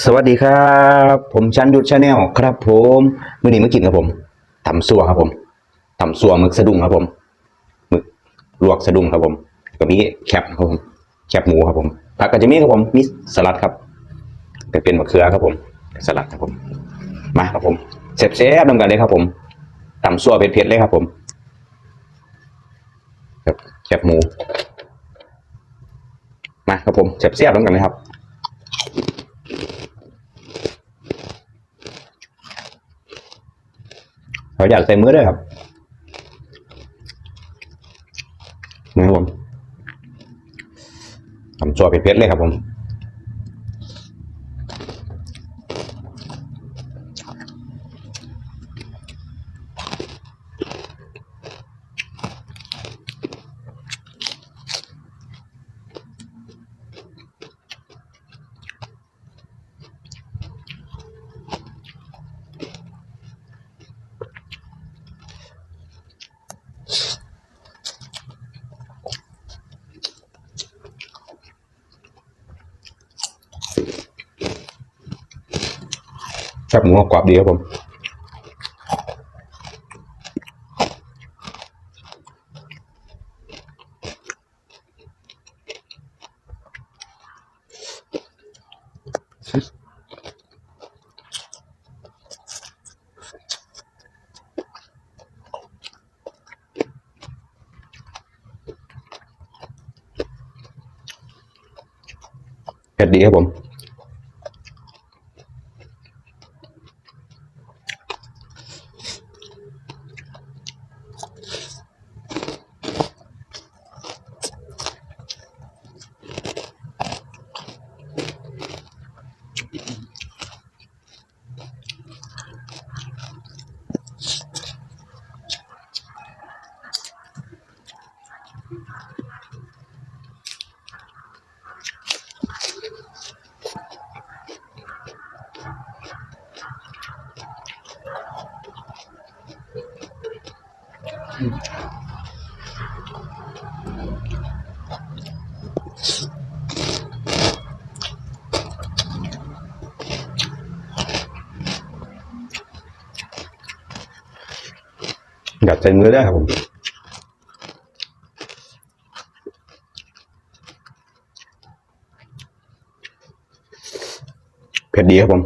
สวัสดีครับ ผมชันยุทธชาแนลครับผมมื่อนี้มากินครับผมตำซัวครับผมตำซัวหมึกสะดุ้งครับผมหมึกลวกสะดุ้งครับผมก็มีแคบครับผมแคบหมูครับผมผักก็จะมีครับผมมีสลัดครับก็เป็นมะเขือครับผม สลัดครับผม มาครับผมเซฟเซฟๆนำกันเลยครับผมตำซัวเผ็ดๆเลยครับผมครับแคบหมู มาครับผมเซฟเซฟๆนำกันเลยครับ เขาอยากใส่มือด้วยครับนะครับผมทำจัวเผ็ดๆเลยครับผม แคบหมูกรอบดีครับผม เผ็ดดีครับผม อยากใส่มือได้วยครับผม เผ็ดดีครับผม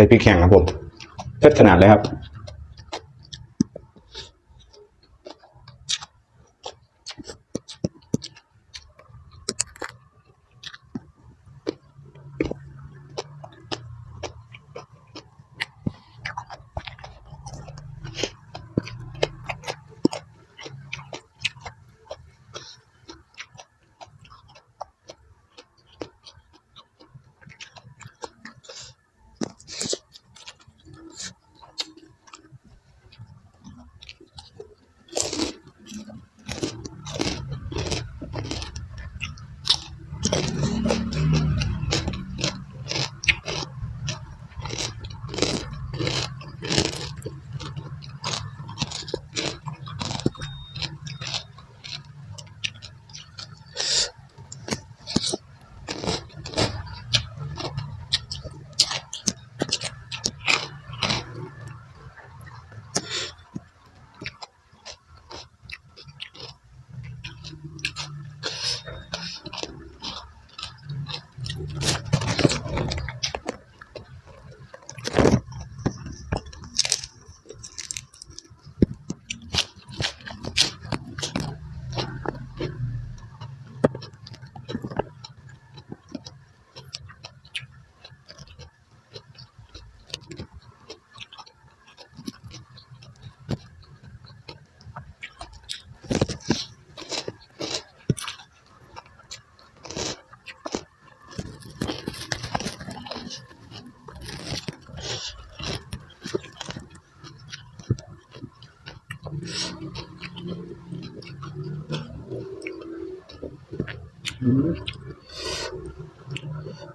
ใส่พริกแข็งครับผมเผ็ดขนาดเลยครับ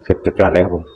เผ็ดจัดๆเลยครับผม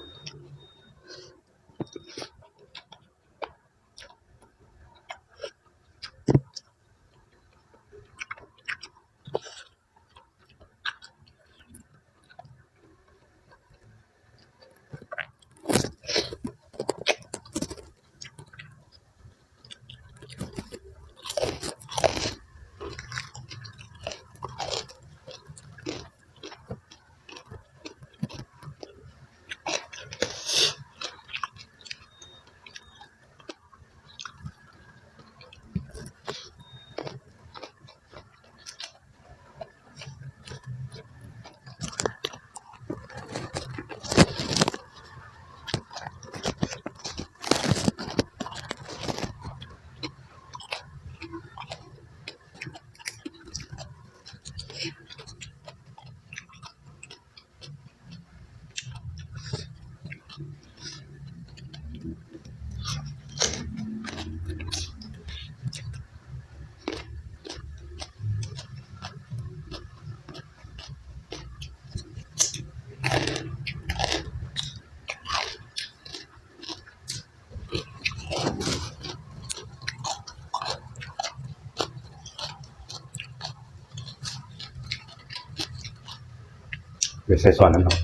ใส่ซอนน้ำครับ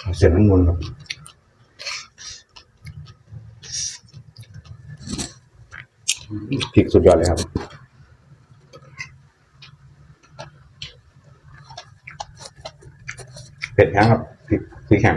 เอเสียงมันมุนครับพริกสุดยอดเลยครับเผ็ดแห้งครับพริกพริกแห้ง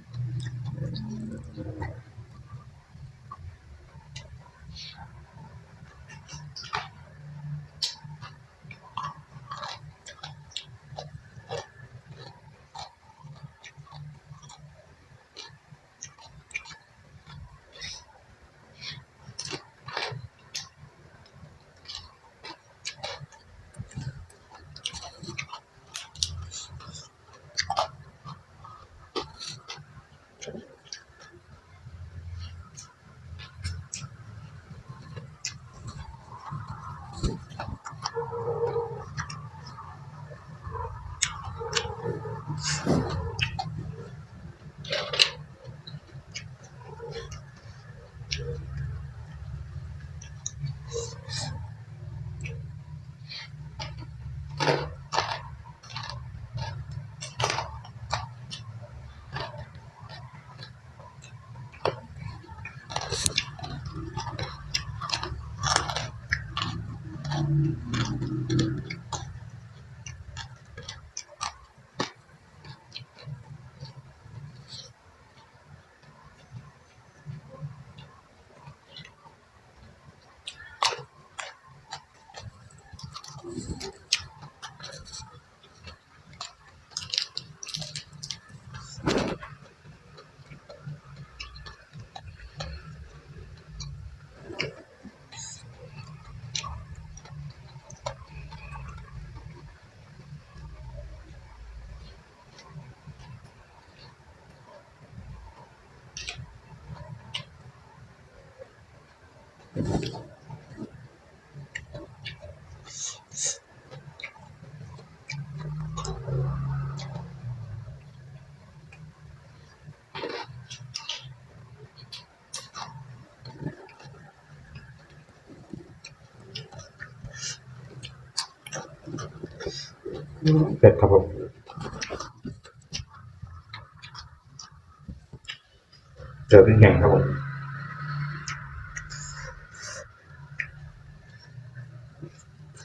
เผ็ดครับผมเจอพริกแห้งครับผม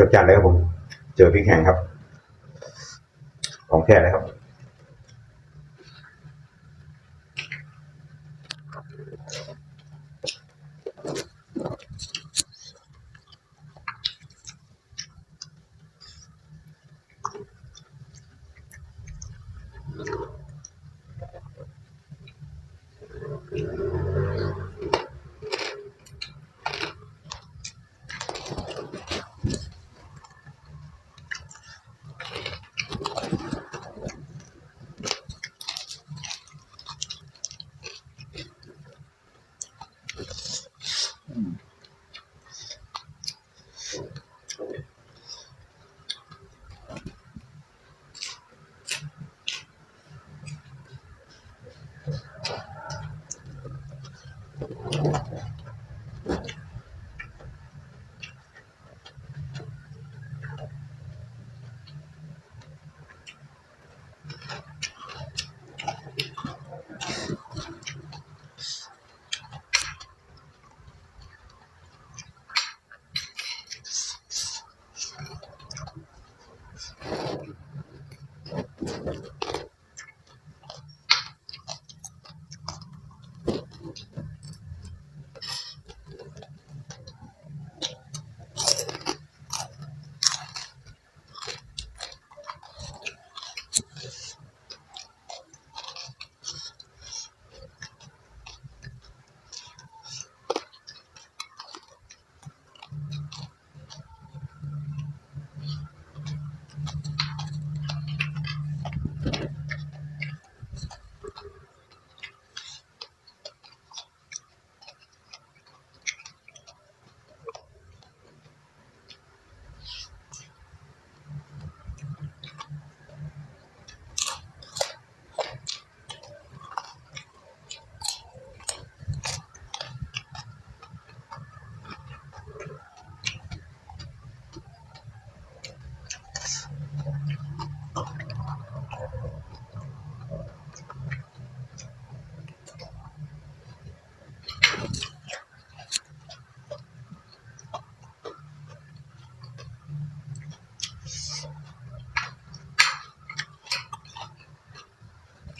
เผ็ดจัดจานเลยครับผม เจอพริกแห้งครับ ของแท้เลยครับ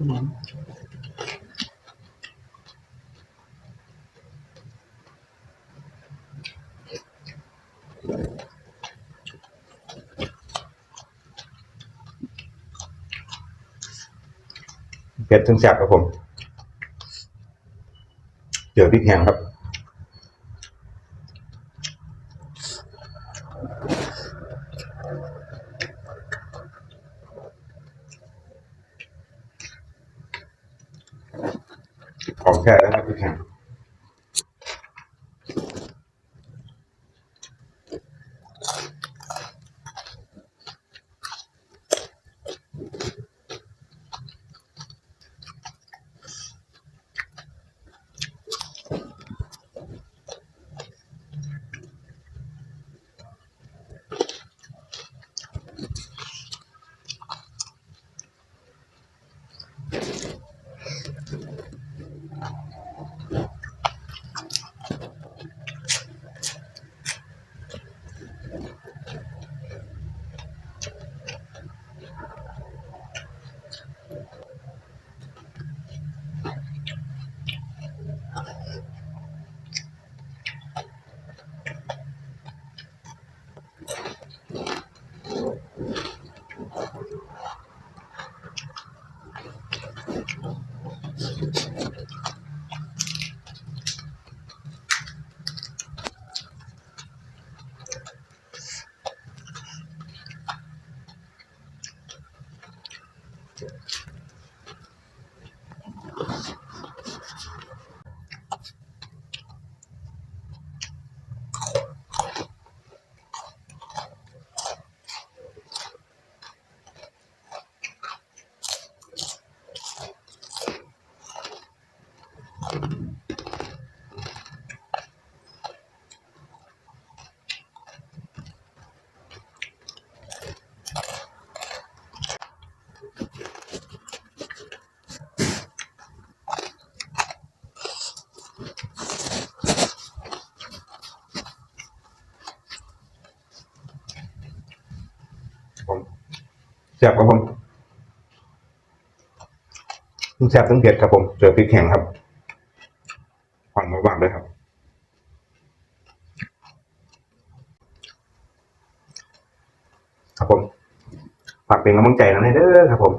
เผ็ดถึงแสบครับผม เจอพริกแห้งครับ ของแท้แล้วครับพริกแห้ง Yeah. แซ่บครับผมทั้งแซ่บทั้งเผ็ดครับผม เจอพริกแห้งครับฟังมาบ้างเลยครับครับผมฝากเป็นกำลังใจนะให้เด้อครับผม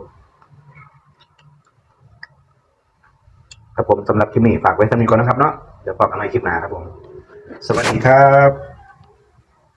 ครับผม สำหรับคลิปนี้ฝากไว้สำหรับนี้ก่อนนะครับเนาะเดี๋ยวพบกกันในคลิปหน้าครับผม สวัสดีครับ